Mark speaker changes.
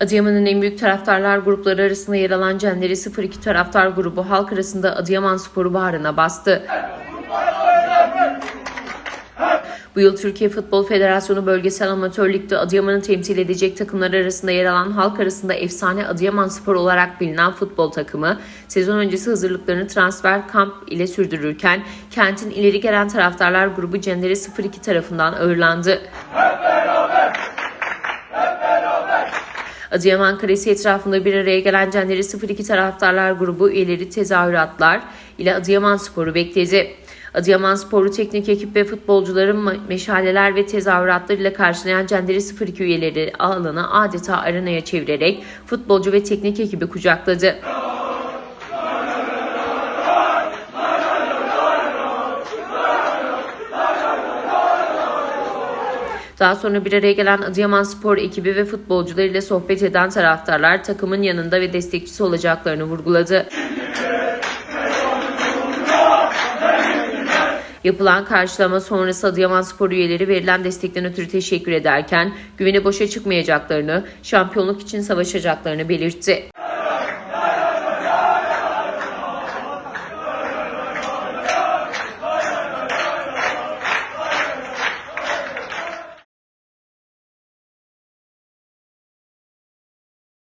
Speaker 1: Adıyaman'ın en büyük taraftarlar grupları arasında yer alan Cenleri 02 taraftar grubu halk arasında Adıyaman Sporu bağrına bastı. Bu yıl Türkiye Futbol Federasyonu Bölgesel Amatör Lig'de Adıyaman'ı temsil edecek takımlar arasında yer alan halk arasında efsane Adıyaman Spor olarak bilinen futbol takımı sezon öncesi hazırlıklarını transfer kamp ile sürdürürken kentin ileri gelen taraftarlar grubu Cenleri 02 tarafından ağırlandı. Adıyaman Kalesi etrafında bir araya gelen Cenleri 02 taraftarlar grubu üyeleri tezahüratlar ile Adıyaman Spor'u bekledi. Adıyaman Spor'u teknik ekip ve futbolcuların me- meşaleler ve tezahüratlar ile karşılayan Cenleri 02 üyeleri alanı adeta arenaya çevirerek futbolcu ve teknik ekibi kucakladı. Daha sonra bir araya gelen Adıyaman Spor ekibi ve futbolcularıyla sohbet eden taraftarlar takımın yanında ve destekçisi olacaklarını vurguladı. Yapılan karşılama sonrası Adıyaman Spor üyeleri verilen destekten ötürü teşekkür ederken güveni boşa çıkmayacaklarını, şampiyonluk için savaşacaklarını belirtti.